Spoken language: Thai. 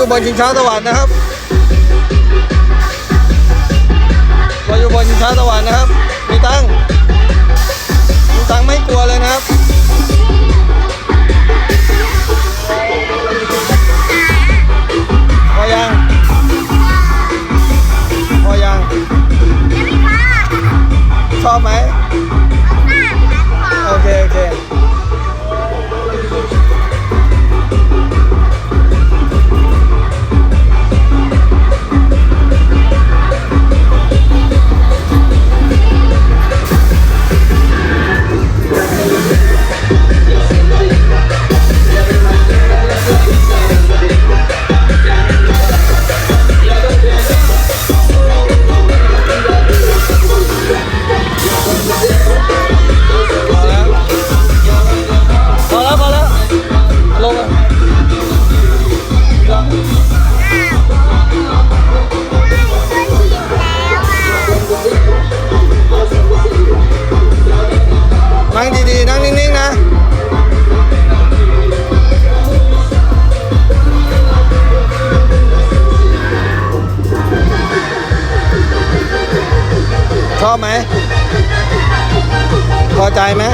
อยู่บนชิงช้าสวรรค์นะครับเราอยู่บนชิงช้าสวรรค์นะครับ มีตังค์มีตังค์ไม่กลัวเลยนะครับพอยังพอยัง ชอบไหมโอเค โอเค ชอบไหมพอใจไหม